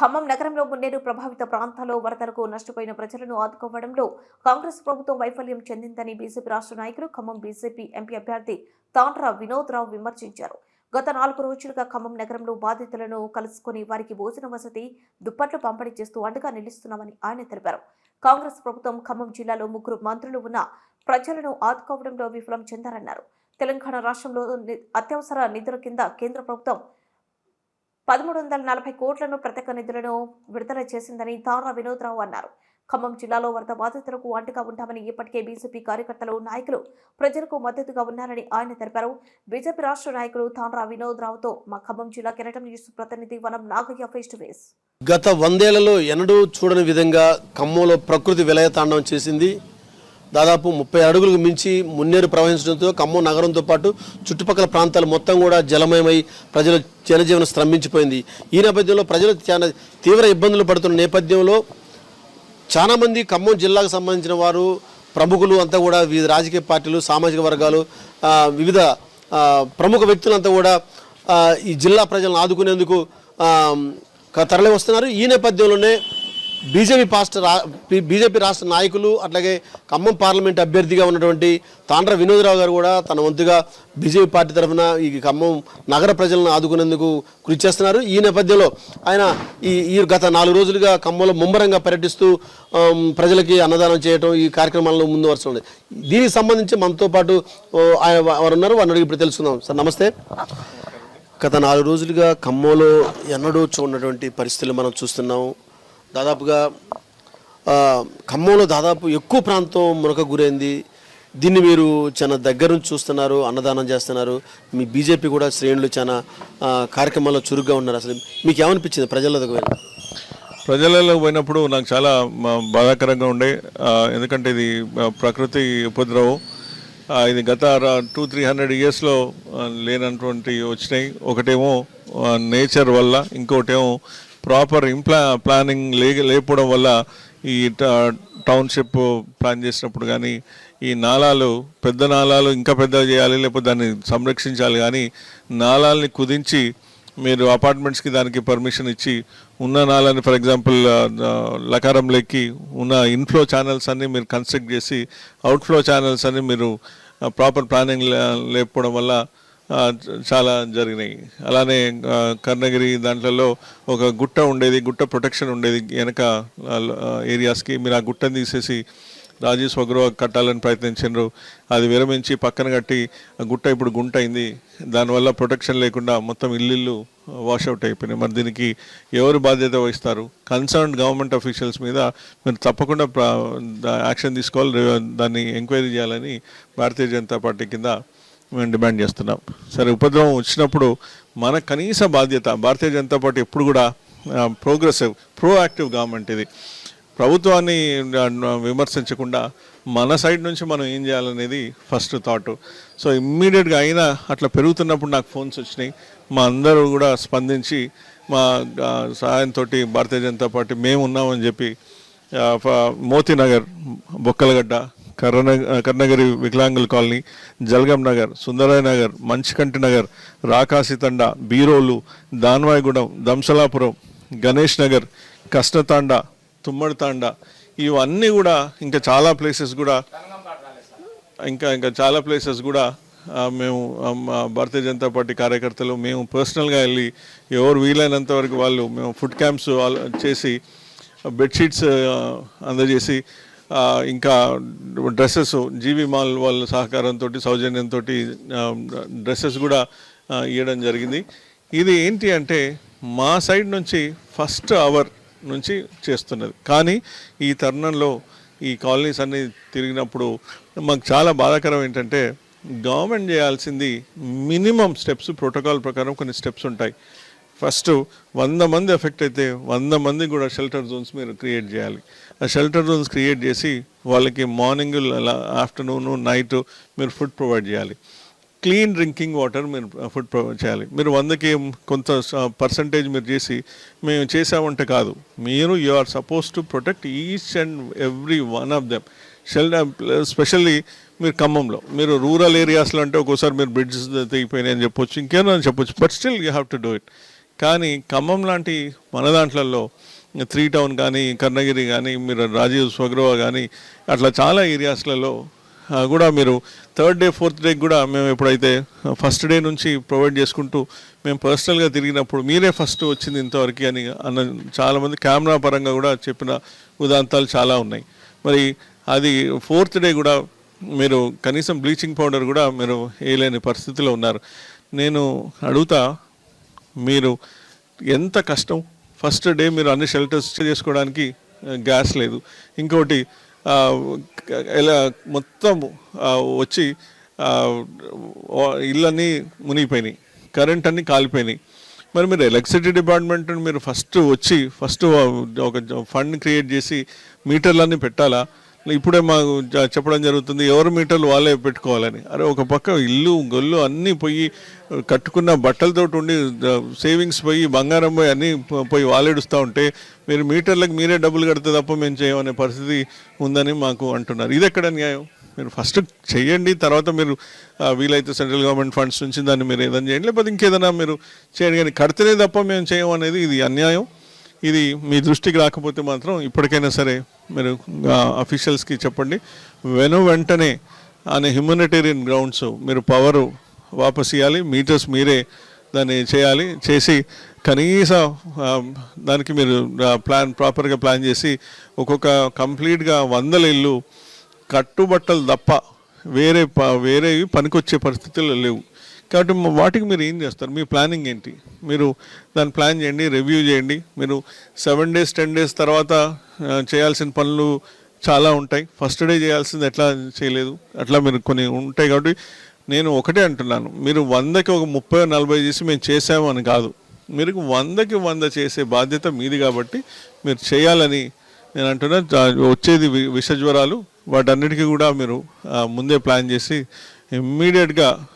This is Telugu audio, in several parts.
ఖమ్మం నగరంలో మున్నేరు ప్రభావిత ప్రాంతాల్లో వరదలకు నష్టపోయిన ప్రజలను ఆదుకోవడంలో కాంగ్రెస్ ప్రభుత్వం వైఫల్యం చెందిందని బీజేపీ రాష్ట్ర నాయకులు ఖమ్మం బీజేపీ ఎంపీ అభ్యర్థి తాండ్రా వినోద్ రావు విమర్శించారు. గత నాలుగు రోజులుగా ఖమ్మం నగరంలో బాధితులను కలుసుకుని వారికి భోజన వసతి దుప్పట్లు పంపిణీ చేస్తూ అండగా నిలుస్తున్నామని ఆయన తెలిపారు. కాంగ్రెస్ ప్రభుత్వం ఖమ్మం జిల్లాలో ముగ్గురు మంత్రులు ఉన్న ప్రజలను ఆదుకోవడంలో విఫలం చెందారన్నారు. తెలంగాణ రాష్ట్రంలో ని- అత్యవసర నిధుల కింద కేంద్ర ప్రభుత్వం పదమూడు వందల నలభై కోట్లను ప్రత్యేక నిధులను విడుదల చేసిందని తారా వినోద్రావు అన్నారు. ఖమ్మం జిల్లాలో వరద బాధితులకు అంటగా ఉంటామని ఇప్పటికే బీజేపీ కార్యకర్తలు నాయకులు ప్రజలకు మద్దతుగా ఉన్నారని ఆయన తెలిపారు. బీజేపీ రాష్ట్ర నాయకులు తాండ్రా వినోద్ రావుతో మా ఖమ్మం జిల్లా కెరటం న్యూస్ ప్రతినిధి వనం నాగయ్య ఫేస్ టు ఫేస్. గత వందేళ్ళలో ఎన్నడూ చూడని విధంగా ఖమ్మంలో ప్రకృతి విలయతాండం చేసింది. దాదాపు ముప్పై అడుగులకు మించి మున్నేరు ప్రవహించడంతో ఖమ్మం నగరంతో పాటు చుట్టుపక్కల ప్రాంతాలు మొత్తం కూడా జలమయమై ప్రజల జనజీవనం స్తంభించిపోయింది. ఈ నేపథ్యంలో ప్రజలు చాలా తీవ్ర ఇబ్బందులు పడుతున్న నేపథ్యంలో చాలామంది ఖమ్మం జిల్లాకు సంబంధించిన వారు ప్రముఖులు అంతా కూడా వివిధ రాజకీయ పార్టీలు సామాజిక వర్గాలు వివిధ ప్రముఖ వ్యక్తులంతా కూడా ఈ జిల్లా ప్రజలను ఆదుకునేందుకు తరలి వస్తున్నారు ఈ నేపథ్యంలోనే బీజేపీ రాష్ట్ర రా- బీజేపీ రాష్ట్ర నాయకులు అట్లాగే ఖమ్మం పార్లమెంట్ అభ్యర్థిగా ఉన్నటువంటి తాండ్ర వినోదరావు గారు కూడా తన వంతుగా బీజేపీ పార్టీ తరఫున ఈ ఖమ్మం నగర ప్రజలను ఆదుకునేందుకు కృషి చేస్తున్నారు. ఈ నేపథ్యంలో ఆయన ఈ ఈ గత నాలుగు రోజులుగా ఖమ్మంలో ముమ్మరంగా పర్యటిస్తూ ప్రజలకి అన్నదానం చేయడం ఈ కార్యక్రమాల్లో ముందు వరుస దీనికి సంబంధించి మనతో పాటు ఆయన వారు ఉన్నారు వారిని ఇప్పుడు తెలుసుకుందాం. సార్ నమస్తే. గత నాలుగు రోజులుగా ఖమ్మంలో ఎన్నడూ చూడనటువంటి పరిస్థితులు మనం చూస్తున్నాం. దాదాపుగా ఖమ్మంలో దాదాపు ఎక్కువ ప్రాంతం మునక గురైంది. దీన్ని మీరు చాలా దగ్గర నుంచి చూస్తున్నారు అన్నదానం చేస్తున్నారు. మీ బీజేపీ కూడా శ్రేణులు చాలా కార్యక్రమాల్లో చురుగ్గా ఉన్నారు. అసలు మీకు ఏమనిపించింది ప్రజలకు వెళ్ళి ప్రజలలో పోయినప్పుడు నాకు చాలా బాధాకరంగా ఉండే ఎందుకంటే ఇది ప్రకృతి ఉపద్రవం. ఇది గత టూ త్రీ హండ్రెడ్ ఇయర్స్లో లేనటువంటి వచ్చినాయి. ఒకటేమో నేచర్ వల్ల ఇంకోటేమో ప్రాపర్ ఇంప్లా ప్లానింగ్ లే లేకపోవడం వల్ల ఈ ట- టౌన్షిప్ ప్లాన్ చేసినప్పుడు కానీ ఈ నాలాలు పెద్ద నాలాలు ఇంకా పెద్దగా చేయాలి లేకపోతే దాన్ని సంరక్షించాలి కానీ నాలాల్ని కుదించి మీరు అపార్ట్మెంట్స్కి దానికి పర్మిషన్ ఇచ్చి ఉన్న నాలని ఫర్ ఎగ్జాంపుల్ లకారం లెక్కి ఉన్న ఇన్ఫ్లో ఛానల్స్ అన్ని మీరు కన్స్ట్రక్ట్ చేసి అవుట్ఫ్లో ఛానల్స్ అన్ని మీరు ప్రాపర్ ప్లానింగ్ లేకపోవడం వల్ల చాలా జరిగినాయి. అలానే కర్ణగిరి దాంట్లో ఒక గుట్ట ఉండేది గుట్ట ప్రొటెక్షన్ ఉండేది వెనక ఏరియాస్కి. మీరు ఆ గుట్టను తీసేసి రాజీవ్ స్వగృహ కట్టాలని ప్రయత్నించారు అది విరమించి పక్కన కట్టి గుట్ట ఇప్పుడు గుంట అయింది దానివల్ల ప్రొటెక్షన్ లేకుండా మొత్తం ఇల్లు వాషౌట్ అయిపోయినాయి. మరి దీనికి ఎవరు బాధ్యత వహిస్తారు? కన్సర్న్ గవర్నమెంట్ అఫీషియల్స్ మీద మీరు తప్పకుండా యాక్షన్ తీసుకోవాలి. దాన్ని ఎంక్వైరీ చేయాలని భారతీయ జనతా పార్టీ కింద మేము డిమాండ్ చేస్తున్నాం. సరే ఉపద్రవం వచ్చినప్పుడు మన కనీస బాధ్యత భారతీయ జనతా పార్టీ ఎప్పుడు కూడా ప్రోగ్రెసివ్ ప్రోయాక్టివ్ గవర్నమెంట్ ఇది. ప్రభుత్వాన్ని విమర్శించకుండా మన సైడ్ నుంచి మనం ఏం చేయాలనేది ఫస్ట్ థాట్. సో ఇమ్మీడియట్గా అయినా అట్లా పెరుగుతున్నప్పుడు నాకు ఫోన్స్ వచ్చినాయి. మా అందరూ కూడా స్పందించి మా ఆ, సహాయంతో భారతీయ జనతా పార్టీ మేము ఉన్నామని చెప్పి మోతీనగర్ బొక్కలగడ్డ కర్ణ కర్ణగిరి వికలాంగుల కాలనీ జల్గం నగర్ సుందరయ్య నగర్ మంచికంటి నగర్ రాకాసితండ బీరోలు దాన్వాయిగూడెం దంసలాపురం గణేష్ నగర్ కష్ణతాండ తుమ్మడితాండ ఇవన్నీ కూడా ఇంకా చాలా ప్లేసెస్ కూడా ఇంకా ఇంకా చాలా ప్లేసెస్ కూడా మేము మా భారతీయ జనతా పార్టీ కార్యకర్తలు మేము పర్సనల్గా వెళ్ళి ఎవరు వీలైనంత వరకు వాళ్ళు మేము ఫుడ్ క్యాంప్స్ చేసి బెడ్షీట్స్ అందజేసి ఇంకా డ్రెస్సెస్ జీవి మాల్ వాళ్ళ సహకారంతో సౌజన్యంతో డ్రెస్సెస్ కూడా ఇవ్వడం జరిగింది. ఇది ఏంటి అంటే మా సైడ్ నుంచి ఫస్ట్ అవర్ నుంచి చేస్తున్నది. కానీ ఈ తరుణంలో ఈ కాలనీస్ అన్నీ తిరిగినప్పుడు మాకు చాలా బాధాకరం ఏంటంటే గవర్నమెంట్ చేయాల్సింది మినిమం స్టెప్స్ ప్రోటోకాల్ ప్రకారం కొన్ని స్టెప్స్ ఉంటాయి. ఫస్ట్ వంద మంది ఎఫెక్ట్ అయితే వంద మంది కూడా షెల్టర్ జోన్స్ మీరు క్రియేట్ చేయాలి. ఆ షెల్టర్ జోన్స్ క్రియేట్ చేసి వాళ్ళకి మార్నింగ్ ఆఫ్టర్నూన్ నైట్ మీరు ఫుడ్ ప్రొవైడ్ చేయాలి. క్లీన్ డ్రింకింగ్ వాటర్ మీరు ఫుడ్ ప్రొవైడ్ చేయాలి. మీరు వందకి కొంత పర్సంటేజ్ మీరు చేసి మేము చేసామంటే కాదు. మీరు you are suppose to protect each and every one of them. Shell specially మీరు ఖమ్మంలో. మీరు రూరల్ ఏరియాస్లో అంటే ఒక్కోసారి మీరు బ్రిడ్జెస్ తెగిపోయినాయి అని చెప్పొచ్చు ఇంకేమో అని చెప్పొచ్చు but still you have to do it. కానీ ఖమ్మం లాంటి మన దాంట్లలో త్రీ టౌన్ కానీ కర్ణగిరి కానీ మీరు రాజీవ్ స్వగ్రవ కానీ అట్లా చాలా ఏరియాస్లలో కూడా మీరు థర్డ్ డే ఫోర్త్ డే కూడా మేము ఎప్పుడైతే ఫస్ట్ డే నుంచి ప్రొవైడ్ చేసుకుంటూ మేము పర్సనల్గా తిరిగినప్పుడు మీరే ఫస్ట్ వచ్చింది ఇంతవరకు అని అన్న చాలామంది కెమెరా పరంగా కూడా చెప్పిన ఉదాంతాలు చాలా ఉన్నాయి. మరి అది ఫోర్త్ డే కూడా మీరు కనీసం బ్లీచింగ్ పౌడర్ కూడా మీరు వేయలేని పరిస్థితిలో ఉన్నారు. నేను అడుగుతా మీరు ఎంత కష్టం? ఫస్ట్ డే మీరు అన్ని షెల్టర్స్ చేసుకోవడానికి గ్యాస్ లేదు. ఇంకోటి ఎలా మొత్తం వచ్చి ఇళ్ళన్నీ మునిగిపోయినాయి. కరెంట్ అన్నీ కాలిపోయినాయి. మరి మీరు ఎలక్ట్రిసిటీ డిపార్ట్మెంట్ మీరు ఫస్ట్ వచ్చి ఫస్ట్ ఒక ఫండ్ క్రియేట్ చేసి మీటర్లన్నీ పెట్టాలా? ఇప్పుడే మాకు చెప్పడం జరుగుతుంది ఎవరు మీటర్లు వాళ్ళే పెట్టుకోవాలని. అరే ఒక పక్క ఇల్లు గొల్లు అన్నీ పోయి కట్టుకున్న బట్టలతో ఉండి సేవింగ్స్ పోయి బంగారం పోయి అన్నీ పోయి వాలేడుస్తూ ఉంటే మీరు మీటర్లకు మీరే డబ్బులు కడితే తప్ప మేము చేయమనే పరిస్థితి ఉందని మాకు అంటున్నారు. ఇది ఎక్కడ న్యాయం? మీరు ఫస్ట్ చేయండి తర్వాత మీరు వీలైతే సెంట్రల్ గవర్నమెంట్ ఫండ్స్ నుంచి దాన్ని మీరు ఏదైనా చేయండి లేకపోతే ఇంకేదైనా మీరు చేయండి. కానీ కడితేనే తప్ప మేము చేయమనేది ఇది అన్యాయం. ఇది మీ దృష్టికి రాకపోతే మాత్రం ఇప్పటికైనా సరే మీరు అఫీషియల్స్కి చెప్పండి. వెను వెంటనే అనే హ్యూమనిటేరియన్ గ్రౌండ్స్ మీరు పవరు వాపస్ ఇవ్వాలి మీటర్స్ మీరే దాన్ని చేయాలి. చేసి కనీస దానికి మీరు ప్లాన్ ప్రాపర్గా ప్లాన్ చేసి ఒక్కొక్క కంప్లీట్గా వందల ఇల్లు కట్టుబట్టలు తప్ప వేరే ప- వేరేవి పనికొచ్చే పరిస్థితులు లేవు. కాబట్టి వాటికి మీరు ఏం చేస్తారు? మీ ప్లానింగ్ ఏంటి? మీరు దాన్ని ప్లాన్ చేయండి రివ్యూ చేయండి. మీరు సెవెన్ డేస్ టెన్ డేస్ తర్వాత చేయాల్సిన పనులు చాలా ఉంటాయి. ఫస్ట్ డే చేయాల్సింది ఎట్లా చేయలేదు? అట్లా మీరు కొన్ని ఉంటాయి కాబట్టి నేను ఒకటే అంటున్నాను. మీరు వందకి ఒక ముప్పై నలభై చేసి మేము చేసాము అని కాదు. మీరు వందకి వంద చేసే బాధ్యత మీది కాబట్టి మీరు చేయాలని నేను అంటున్నా. వచ్చేది వి- విష జ్వరాలు వాటన్నిటికీ కూడా మీరు ముందే ప్లాన్ చేసి ఇమ్మీడియట్గా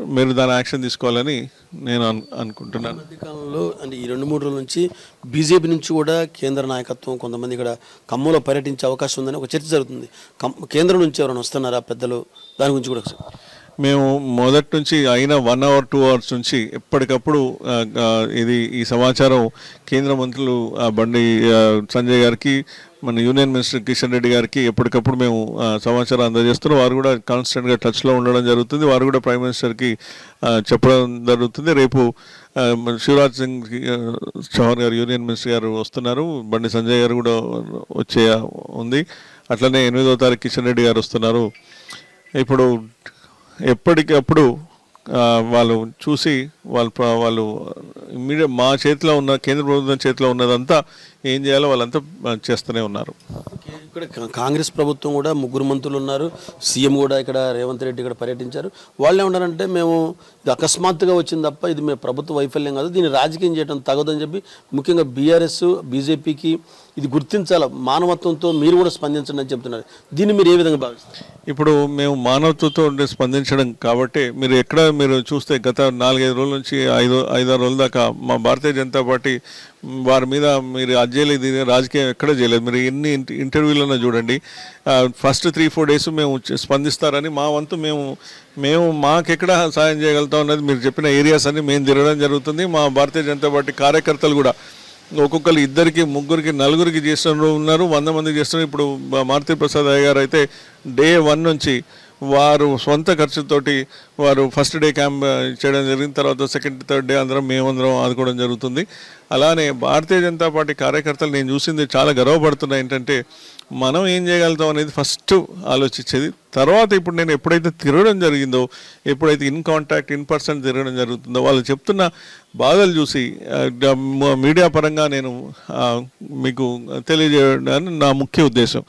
మీరు దాని యాక్షన్ తీసుకోవాలని నేను అనుకుంటున్నాను. మధ్యకాలంలో అంటే ఈ రెండు మూడు రోజుల నుంచి బీజేపీ నుంచి కూడా కేంద్ర నాయకత్వం కొంతమంది ఇక్కడ ఖమ్మంలో పర్యటించే అవకాశం ఉందని ఒక చర్చ జరుగుతుంది. కమ్- కేంద్రం నుంచి ఎవరైనా వస్తున్నారా పెద్దలు? దాని గురించి కూడా ఒకసారి. మేము మొదటి నుంచి అయిన వన్ అవర్ టూ అవర్స్ నుంచి ఎప్పటికప్పుడు ఇది ఈ సమాచారం కేంద్ర మంత్రులు ఆ, బండి సంజయ్ గారికి మన యూనియన్ మినిస్టర్ కిషన్ రెడ్డి గారికి ఎప్పటికప్పుడు మేము ఆ, సమాచారం అందజేస్తున్నాం. వారు కూడా కాన్స్టెంట్గా టచ్లో ఉండడం జరుగుతుంది. వారు కూడా ప్రైమ్ మినిస్టర్కి చెప్పడం జరుగుతుంది. రేపు శివరాజ్ సింగ్ చౌహాన్ గారు యూనియన్ మినిస్టర్ గారు వస్తున్నారు. బండి సంజయ్ గారు కూడా వచ్చే ఉంది. అట్లనే ఎనిమిదో తారీఖు కిషన్ రెడ్డి గారు వస్తున్నారు. ఇప్పుడు ఎప్పటికప్పుడు వాళ్ళు చూసి వాళ్ళు వాళ్ళు ఇమ్మీడియట్ మా చేతిలో ఉన్న కేంద్ర ప్రభుత్వం చేతిలో ఉన్నదంతా ఏం చేయాలో వాళ్ళంతా చేస్తూనే ఉన్నారు. ఇక్కడ కాంగ్రెస్ ప్రభుత్వం కూడా ముగ్గురు మంత్రులు ఉన్నారు. సీఎం కూడా ఇక్కడ రేవంత్ రెడ్డి ఇక్కడ పర్యటించారు. వాళ్ళు ఏమన్నారంటే మేము ఇది అకస్మాత్తుగా వచ్చింది తప్ప ఇది మేము ప్రభుత్వ వైఫల్యం కాదు. దీన్ని రాజకీయం చేయడం తగదని చెప్పి ముఖ్యంగా బీఆర్ఎస్ బీజేపీకి ఇది గుర్తించాల మానవత్వంతో మీరు కూడా స్పందించండి అని చెప్తున్నారు. దీన్ని మీరు ఏ విధంగా భావిస్తారు? ఇప్పుడు మేము మానవత్వంతో ఉండే స్పందించడం కాబట్టి మీరు ఎక్కడ మీరు చూస్తే గత నాలుగైదు రోజుల నుంచి ఐదు ఐదారు రోజుల దాకా మా భారతీయ జనతా పార్టీ వారి మీద మీరు అది చేయలేదు రాజకీయం ఎక్కడ చేయలేదు. మీరు ఎన్ని ఇంటర్వ్యూలన్నా చూడండి ఫస్ట్ త్రీ ఫోర్ డేస్ మేము స్పందిస్తారని మా వంతు మేము మేము మాకెక్కడ సాయం చేయగలుగుతాం అన్నది మీరు చెప్పిన ఏరియాస్ అన్ని మేము తిరగడం జరుగుతుంది. మా భారతీయ జనతా పార్టీ కార్యకర్తలు కూడా ఒక్కొక్కరు ఇద్దరికి ముగ్గురికి నలుగురికి చేస్తున్నారు ఉన్నారు వంద మందికి చేస్తున్నారు. ఇప్పుడు మారుతి ప్రసాద్ అయ్య గారు అయితే డే వన్ నుంచి వారు సొంత ఖర్చుతోటి వారు ఫస్ట్ డే క్యాంప్ చేయడం జరిగిన తర్వాత సెకండ్ థర్డ్ డే అందరం మేమందరం ఆదుకోవడం జరుగుతుంది. అలానే భారతీయ జనతా పార్టీ కార్యకర్తలు నేను చూసింది చాలా గర్వపడుతున్నా ఏంటంటే మనం ఏం చేయగలుగుతాం అనేది ఫస్ట్ ఆలోచించేది. తర్వాత ఇప్పుడు నేను ఎప్పుడైతే తిరగడం జరిగిందో ఎప్పుడైతే ఇన్ కాంటాక్ట్ ఇన్ పర్సన్ తిరగడం జరుగుతుందో వాళ్ళు చెప్తున్న బాధలు చూసి మీడియా పరంగా నేను మీకు తెలియజేయడానికి నా ముఖ్య ఉద్దేశం.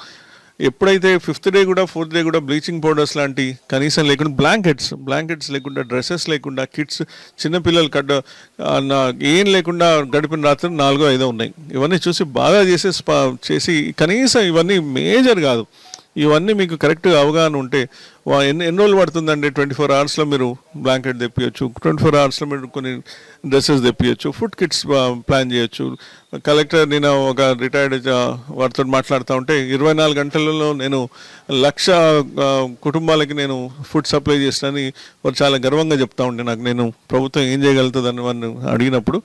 ఎప్పుడైతే ఫిఫ్త్ డే కూడా ఫోర్త్ డే కూడా బ్లీచింగ్ పౌడర్స్ లాంటి కనీసం లేకుండా బ్లాంకెట్స్ బ్లాంకెట్స్ లేకుండా డ్రెస్సెస్ లేకుండా కిడ్స్ చిన్నపిల్లలు కడ్డ ఏం లేకుండా గడిపిన రాత్రి నాలుగో ఐదో ఉన్నాయి. ఇవన్నీ చూసి బాగా చేసే చేసి కనీసం ఇవన్నీ మేజర్ కాదు. ఇవన్నీ మీకు కరెక్ట్గా అవగాహన ఉంటే ఎన్ని ఎన్ని రోజులు పడుతుందండి? ట్వంటీ ఫోర్ అవర్స్లో మీరు బ్లాంకెట్ తెప్పియచ్చు. ట్వంటీ ఫోర్ అవర్స్లో మీరు కొన్ని డ్రెస్సెస్ తెప్పియచ్చు. ఫుడ్ కిట్స్ ప్లాన్ చేయొచ్చు. కలెక్టర్ నేను ఒక రిటైర్డ్ వారితో మాట్లాడుతూ ఉంటే ఇరవై నాలుగు గంటలలో నేను లక్ష కుటుంబాలకి నేను ఫుడ్ సప్లై చేసినని వారు చాలా గర్వంగా చెప్తా ఉంటే నాకు నేను ప్రభుత్వం ఏం చేయగలుగుతుందని వారిని అడిగినప్పుడు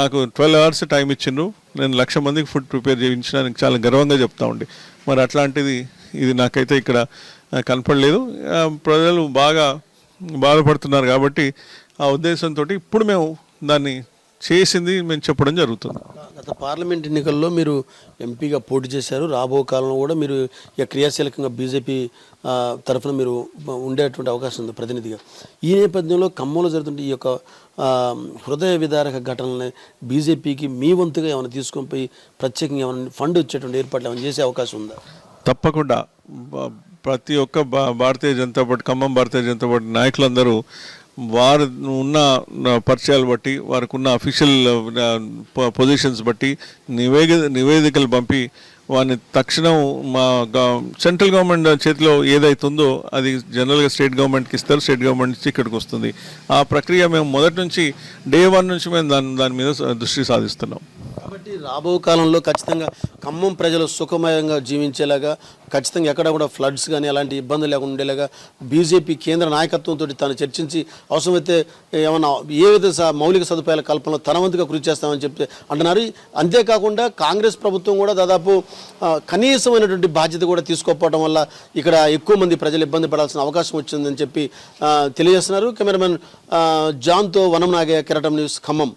నాకు ట్వెల్వ్ అవర్స్ టైం ఇచ్చిండ్రు. నేను లక్ష మందికి ఫుడ్ ప్రిపేర్ చేయించడానికి చాలా గర్వంగా చెప్తా ఉండే. మరి అట్లాంటిది ఇది నాకైతే ఇక్కడ కనపడలేదు. ప్రజలు బాగా బాధపడుతున్నారు కాబట్టి ఆ ఉద్దేశంతో ఇప్పుడు మేము దాన్ని చేసింది మేము చెప్పడం జరుగుతుంది. గత పార్లమెంట్ ఎన్నికల్లో మీరు ఎంపీగా పోటీ చేశారు. రాబో కాలంలో కూడా మీరు ఇక క్రియాశీలకంగా బీజేపీ తరఫున మీరు ఉండేటువంటి అవకాశం ఉంది ప్రతినిధిగా. ఈ నేపథ్యంలో ఖమ్మంలో జరుగుతుంటే ఈ యొక్క హృదయ విదారక ఘటనల్ని బీజేపీకి మీ వంతుగా ఏమైనా తీసుకొని పోయి ప్రత్యేకంగా ఏమైనా ఫండ్ వచ్చేటువంటి ఏర్పాట్లు ఏమైనా చేసే అవకాశం ఉందా? తప్పకుండా. ప్రతి ఒక్క భా- భారతీయ జనతా పార్టీ ఖమ్మం భారతీయ జనతా పార్టీ నాయకులందరూ వారు ఉన్న పరిచయాలు బట్టి వారికి ఉన్న అఫీషియల్ పొజిషన్స్ బట్టి నివేదిక నివేదికలు పంపి వారిని తక్షణం మా గవ- సెంట్రల్ గవర్నమెంట్ చేతిలో ఏదైతుందో అది జనరల్గా స్టేట్ గవర్నమెంట్కి ఇస్తారు స్టేట్ గవర్నమెంట్ నుంచి ఇక్కడికి వస్తుంది. ఆ ప్రక్రియ మేము మొదటి నుంచి డే వన్ నుంచి మేము దాని దాని మీద దృష్టి సాధిస్తున్నాం. కాబట్టి రాబో కాలంలో ఖచ్చితంగా ఖమ్మం ప్రజలు సుఖమయంగా జీవించేలాగా ఖచ్చితంగా ఎక్కడ కూడా ఫ్లడ్స్ కానీ అలాంటి ఇబ్బందులు లేకుండా ఉండేలాగా బీజేపీ కేంద్ర నాయకత్వంతో తాను చర్చించి అవసరమైతే ఏమన్నా ఏ విధ మౌలిక సదుపాయాల కల్పనలో తన వంతుగా కృషి చేస్తామని చెప్తే అంటున్నారు. అంతేకాకుండా కాంగ్రెస్ ప్రభుత్వం కూడా దాదాపు కనీసమైనటువంటి బాధ్యత కూడా తీసుకోకపోవడం వల్ల ఇక్కడ ఎక్కువ మంది ప్రజలు ఇబ్బంది పడాల్సిన అవకాశం వచ్చిందని చెప్పి తెలియజేస్తున్నారు. కెమెరామెన్ జాన్తో వనం నాగే కిరటం న్యూస్ ఖమ్మం.